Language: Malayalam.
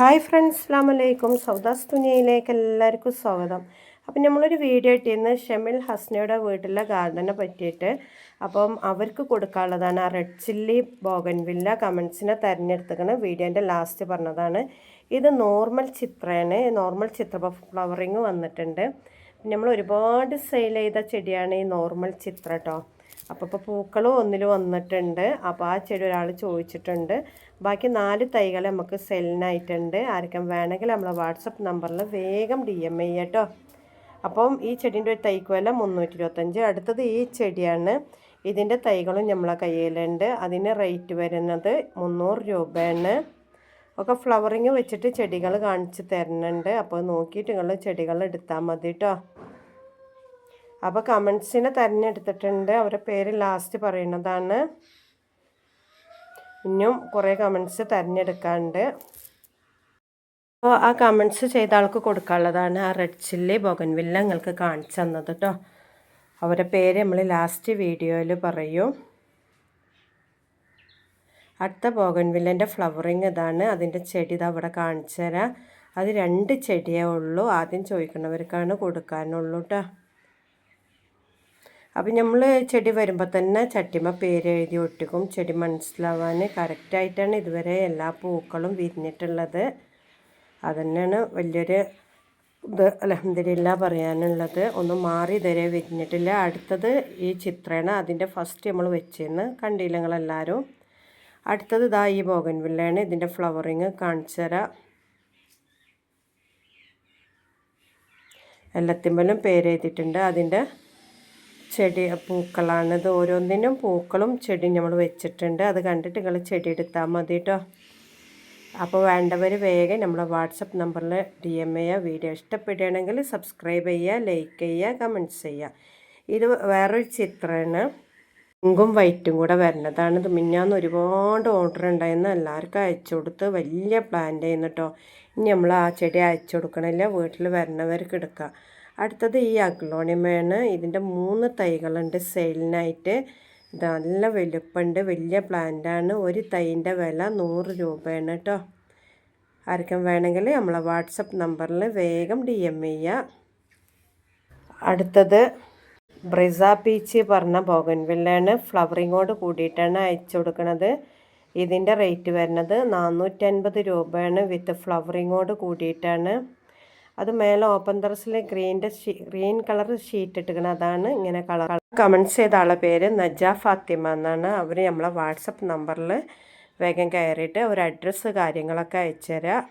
ഹായ് ഫ്രണ്ട്സ് അസ്സാം വലൈക്കും സൗദാസ് തുനിയയിലേക്ക് എല്ലാവർക്കും സ്വാഗതം. അപ്പം നമ്മളൊരു വീഡിയോ ഇട്ടിരുന്ന് ഷെമിൽ ഹസ്നയുടെ വീട്ടിലെ ഗാർഡനെ പറ്റിയിട്ട്. അപ്പം അവർക്ക് കൊടുക്കാനുള്ളതാണ് ആ റെഡ് ചില്ലി ബോഗൻവില്ല കമൻസിനെ തിരഞ്ഞെടുത്തേക്കണ വീഡിയോന്റെ ലാസ്റ്റ് പറഞ്ഞതാണ്. ഇത് നോർമൽ ചിത്രയാണ് നോർമൽ ചിത്ര ഫ്ലവറിങ് വന്നിട്ടുണ്ട്. നമ്മൾ ഒരുപാട് സെയിൽ ചെയ്ത ചെടിയാണ് ഈ നോർമൽ ചിത്ര കേട്ടോ അപ്പോൾ ഇപ്പോൾ പൂക്കളും ഒന്നിൽ വന്നിട്ടുണ്ട്. അപ്പോൾ ആ ചെടി ഒരാൾ ചോദിച്ചിട്ടുണ്ട്. ബാക്കി നാല് തൈകൾ നമുക്ക് സെല്ലിനായിട്ടുണ്ട് ആർക്കും വേണമെങ്കിൽ നമ്മളെ വാട്സപ്പ് നമ്പറിൽ വേഗം ഡി എം ഐ കേട്ടോ അപ്പം ഈ ചെടീന്റെ ഒരു തൈക്ക് വില മുന്നൂറ്റി ഇരുപത്തഞ്ച് അടുത്തത് ഈ ചെടിയാണ്. ഇതിന്റെ തൈകളും നമ്മളെ കയ്യിലുണ്ട്. അതിന് റേറ്റ് വരുന്നത് മുന്നൂറ് രൂപയാണ്. ഒക്കെ ഫ്ലവറിങ് വെച്ചിട്ട് ചെടികൾ കാണിച്ച് തരുന്നുണ്ട്. അപ്പോൾ നോക്കിയിട്ട് നിങ്ങൾ ചെടികൾ എടുത്താൽ മതി കേട്ടോ അപ്പോൾ കമൻസിനെ തിരഞ്ഞെടുത്തിട്ടുണ്ട്. അവരുടെ പേര് ലാസ്റ്റ് പറയുന്നതാണ്. ഇനിയും കുറേ കമൻസ് തിരഞ്ഞെടുക്കാണ്ട് അപ്പോൾ ആ കമൻസ് ചെയ്ത ആൾക്ക് കൊടുക്കാനുള്ളതാണ് ആ റെഡ് ചില്ലി ബൊഗൻവില്ല നിങ്ങൾക്ക് കാണിച്ചു തന്നത് കേട്ടോ അവരുടെ പേര് നമ്മൾ ലാസ്റ്റ് വീഡിയോയിൽ പറയും. അടുത്ത ബോഗൻവില്ലന്റെ ഫ്ലവറിങ് ഇതാണ്. അതിന്റെ ചെടി ഇത് അവിടെ കാണിച്ചു തരാം. അത് രണ്ട് ചെടിയേ ഉള്ളൂ. ആദ്യം ചോദിക്കുന്നവർക്കാണ് കൊടുക്കാനുള്ളൂ കേട്ടോ അപ്പം നമ്മൾ ചെടി വരുമ്പോൾ തന്നെ ചട്ടിമ പേര് എഴുതി ഒട്ടിക്കും. ചെടി മനസ്സിലാവാൻ കറക്റ്റായിട്ടാണ് ഇതുവരെ എല്ലാ പൂക്കളും വിരിഞ്ഞിട്ടുള്ളത്. അതുതന്നെയാണ് വലിയൊരു ഇത് അലഹമില്ല പറയാനുള്ളത്. ഒന്നും മാറി ഇതുവരെ വിരിഞ്ഞിട്ടില്ല. അടുത്തത് ഈ ചിത്രമാണ് അതിന്റെ ഫസ്റ്റ് നമ്മൾ വെച്ചിരുന്ന് കണ്ടില്ല നിങ്ങളെല്ലാവരും അടുത്തത് ഇതാ ഈ ബോഗൻവില്ലയാണ് ഇതിന്റെ ഫ്ലവറിങ് കാണിച്ചു തരാം. എല്ലാത്തിമ്പലും പേരെഴുതിയിട്ടുണ്ട് അതിന്റെ ചെടി പൂക്കളാണ്. ഇത് ഓരോന്നിനും പൂക്കളും ചെടി നമ്മൾ വെച്ചിട്ടുണ്ട്. അത് കണ്ടിട്ട് നിങ്ങൾ ചെടി എടുത്താൽ മതി കേട്ടോ അപ്പോൾ വേണ്ടവർ വേഗം നമ്മളെ വാട്സപ്പ് നമ്പറിൽ ഡി എം ചെയ്യുക. വീഡിയോ ഇഷ്ടപ്പെടുകയാണെങ്കിൽ സബ്സ്ക്രൈബ് ചെയ്യുക ലൈക്ക് ചെയ്യുക കമന്റ്സ് ചെയ്യുക. ഇത് വേറൊരു ചിത്രമാണ്. പിങ്കും വൈറ്റും കൂടെ വരണതാണ് ഇത് മിന്നാന്ന് ഒരുപാട് ഓർഡർ ഉണ്ടായിരുന്നു. എല്ലാവർക്കും അയച്ചു കൊടുത്ത് വലിയ പ്ലാന്റ് ചെയ്യുന്നു കേട്ടോ ഇനി നമ്മൾ ആ ചെടി അയച്ചു കൊടുക്കണില്ല. വീട്ടിൽ വരണവർക്ക് എടുക്കുക അടുത്തത് ഈ അഗ്ലോണിമയാണ്. ഇതിന്റെ മൂന്ന് തൈകളുണ്ട് സെയിലിനായിട്ട്. നല്ല വലുപ്പമുണ്ട് വലിയ പ്ലാന്റാണ്. ഒരു തൈന്റെ വില നൂറ് രൂപയാണ് കേട്ടോ. ആർക്കും വേണമെങ്കിൽ നമ്മളെ വാട്സപ്പ് നമ്പറിൽ വേഗം ഡി എം ചെയ്യുക അടുത്തത് ബ്രിസ പീച്ച് പറഞ്ഞ ബോഗൻവില്ലാണ് ഫ്ലവറിങ്ങോട് കൂടിയിട്ടാണ് അയച്ചു കൊടുക്കുന്നത് ഇതിന്റെ റേറ്റ് വരുന്നത് നാനൂറ്റൻപത് രൂപയാണ് വിത്ത് ഫ്ലവറിങ്ങോട് കൂടിയിട്ടാണ്. അത് മേലെ ഓപ്പൺ ടെറസിൽ ഗ്രീന്റെ ഗ്രീൻ കളർ ഷീറ്റ് ഇട്ടിരിക്കുന്നത് അതാണ് ഇങ്ങനെ കളർ കമൻസ് ചെയ്ത ആളെ പേര് നജ ഫാത്തിമ എന്നാണ്. അവർ നമ്മളെ വാട്സപ്പ് നമ്പറിൽ വേഗം കയറിയിട്ട് ഒരു അഡ്രസ്സ് കാര്യങ്ങളൊക്കെ അയച്ചു തരാം.